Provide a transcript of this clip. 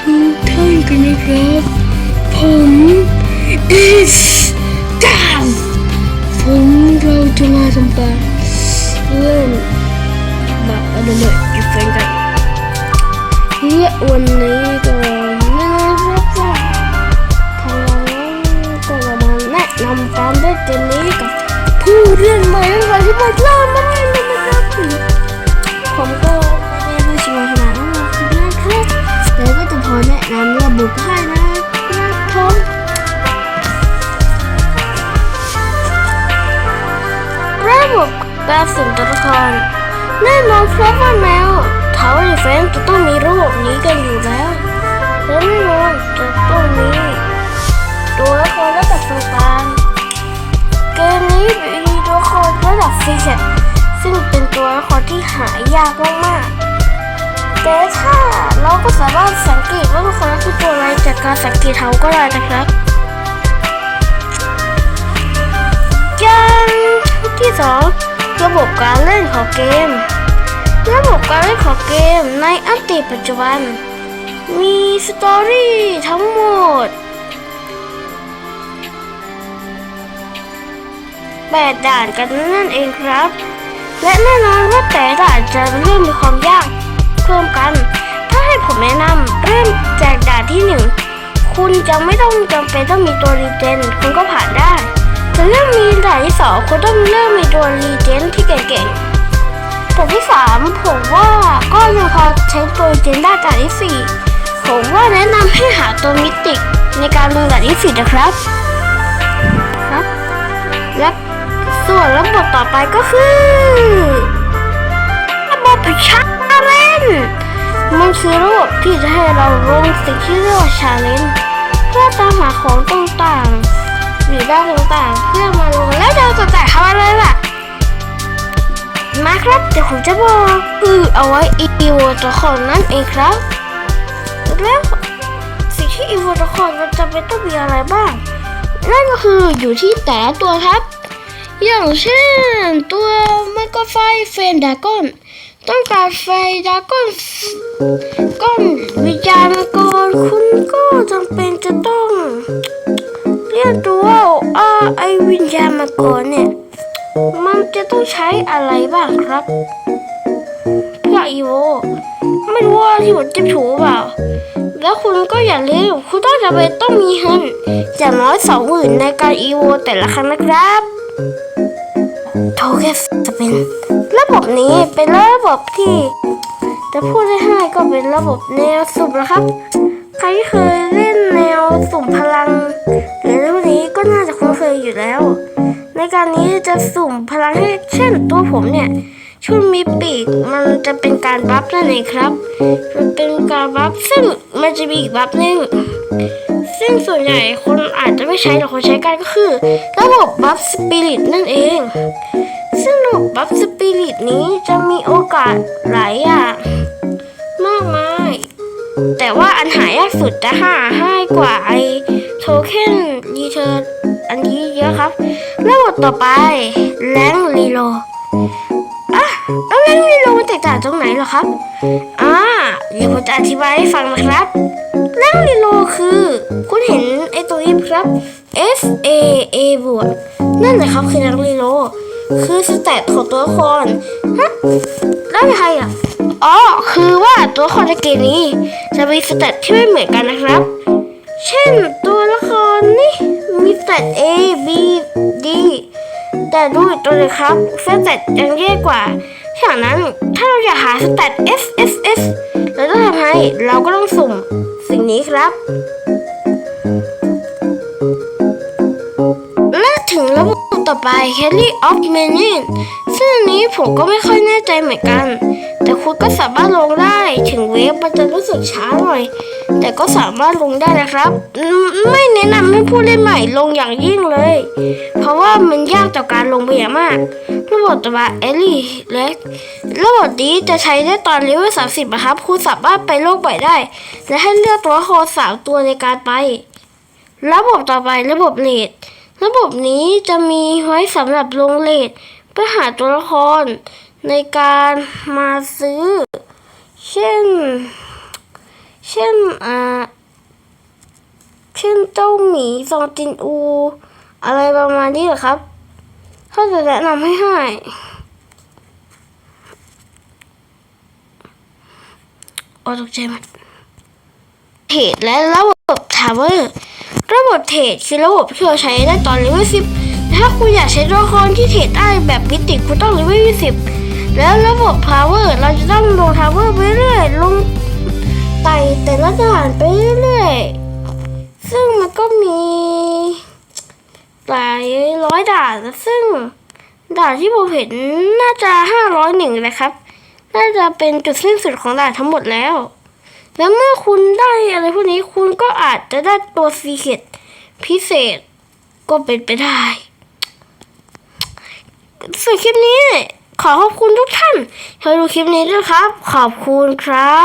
ทุกท่านกันนะครับ ผมอิสดาวผมเราจะมาทำการเล่นบัตรอนุมัยอีเวนกันและวันนี้ บบการสุ่มตัวละครแน่นอนครับว่าแมวเทาในเฟรมจะต้องมีระบบนี้กันอยู่แล้วและแน่นอนจะต้องมีตัวละครระดับกลางๆเกมนี้มีตัวละครระดับฟิสิกส์ซึ่งเป็นตัวละครที่หายากมากๆแต่ถ้าเราก็สามารถสังเกตว่าตัวละครคือตัวอะไรจากการสังเกตเขาก็ได้นะครับอย่างที่สอง บบการเล่นของเกม ระบบการเล่นของเกมในอัปเดตปัจจุบัน มีสตอรี่ทั้งหมดแปดด่านกันนั่นเองครับ และแน่นอนว่าแต่ด่านจะเริ่มมีความยากเพิ่มกัน ถ้าให้ผมแนะนำเริ่มจากด่านที่หนึ่งคุณจะไม่ต้องจำเป็นต้องมีตัวรีเจน คุณก็ผ่านได้ แต่เริ่มมีด่านที่สองคุณต้องเริ่มมีตัวรีเจนที่เก่งๆด่ที่สามผมว่าก็ยังพอใช้ตัวรีเจนได้ด่านที่สี่ผมว่าแนะนำให้หาตัวมิติกในการลงด่านที่สี่นะครับครับ และส่วนระบบต่อไปก็คือ ระบบชาเลนมันคือระบบที่จะให้เราลงสิ่งที่เรียกว่าชาเลนเพื่อตามหาของต่างๆหรือด้านต่างๆ เราจะจ่ายเขาอะไรล่ะมาครับเดี๋ยวผมจะบอกคือเอาไว้อีโวตัวครนั่นเองครับ แล้วสิ่งที่อีโวตัวละครมันจะเป็นต้องมีอะไรบ้าง นั่นก็คืออยู่ที่แต่ละตัวครับ อย่างเช่นตัวมันก็ไฟเฟนดากอนต้องการไฟดากอนก้อนวิญญาณมังกรคุณก็จำเป็นจะต้อง เรียกตัวว่าไอวิญญาณมังกรเนี่ย ต้องใช้อะไรบ้างครับเพื่ออีโวไม่รู้ว่าที่ผมจะถูเปล่า แล้วคุณก็อย่าลืมคุณต้องจำเป็นต้องมีเงินอย่างน้อยสองหมื่นในการอีโวแต่ละครั้งนะครับโทเกสจะเป็นระบบนี้เป็นระบบที่จะพูดได้ให้ก็เป็นระบบแนวสุ่มนะครับ ใครเคยเล่นแนวสุ่มพลังหรือเรื่องนี้ก็น่าจะคุ้นเคยอยู่แล้ว การนี้จะสุ่มพลังให้เช่นตัวผมเนี่ยชุดมีปีกมันจะเป็นการบัฟนั่นเองครับ มันเป็นการบัฟซึ่งมันจะมีอีกบัฟหนึ่งซึ่งส่วนใหญ่คนอาจจะไม่ใช้แต่คนใช้กันก็คือ ระบบบัฟสปิริตนั่นเอง ซึ่งระบบบัฟสปิริตนี้จะมีโอกาสหลายอย่างมากมาย แต่ว่าอันหายากสุดจะหาง่ายกว่าไอโทเค็นรีเทิร์อันนี้เยอะครับ บต่อไปแรงรีโลอะแล้วแรงรีโลมันแตกต่างตรงไหนเหรอครับอ่าเดี๋ยวผมจะอธิบายให้ฟังนะครับแรงรีโลคือ คุณเห็นไอตัวนี้ครับ F A A บวกนั่นแหละครับคือแรงรีโลคือสเตตของตัวละครฮะแล้วใครอะอ๋อคือว่าตัวละครในเกมนี้ จะมีสเตตที่ไม่เหมือนกันนะครับ เช่นตัวละครนี่มีสเตต A B D แต่ดูอีกตัวเลยครับสเตตยังแย่กว่าฉะนั้นถ้าเราอยากหาสเตต S S S เราต้องทำไงเราก็ต้องสุ่มสิ่งนี้ครับ และถึงระบบต่อไป Carry of Menin ซึ่งอันนี้ผมก็ไม่ค่อยแน่ใจเหมือนกัน แต่คุณก็สามารถลงได้ ถึงเวฟมันจะรู้สึกช้าหน่อย แต่ก็สามารถลงได้นะครับ ไม่แนะนำให้ผู้เล่นใหม่ลงอย่างยิ่งเลย เพราะว่ามันยากต่อการลงไปอย่างมาก ระบบต่อมาเอลี่เล็กระบบนี้จะใช้ได้ตอนเลเวล30นะครับ คุณสามารถไปโลกใหม่ได้ และให้เลือกตัวละคสามตัวในการไป ระบบต่อไประบบเลดระบบนี้จะมีไว้สำหรับลงเลดเพื่อหาตัวละคร ในการมาซื้อ เช่น เช่นอ่าเช่นเจ้าหมีซองจินอู อะไรประมาณนี้เหรอครับเขาจะแนะนำให้ให้โอ้ตกใจหมดเทรดและระบบทาวเวอร์ระบบเทรดคือระบบที่เราใช้ได้ตอนเลเวลสิบถ้าคุณอยากใช้ตัวละครที่เทรดได้แบบมิติคุณต้องเลเวลยี่สิบ แล้วระบบพาวเวอร์เราจะต้องลงทาวเวอร์ไปเรื่อยลงไต่แต่ละด่านไปเรื่อยซึ่งมันก็มีหลายร้อยด่านซึ่งด่านที่ผมเห็นน่าจะห้าร้อยหนึ่งนะครับ น่าจะเป็นจุดสิ้นสุดของด่านทั้งหมดแล้ว แล้วเมื่อคุณได้อะไรพวกนี้คุณก็อาจจะได้ตัวซีเคตพิเศษก็เป็นไปได้ส่วนคลิปนี้ ขอขอบคุณทุกท่านที่ดูคลิปนี้ด้วยครับ ขอบคุณครับ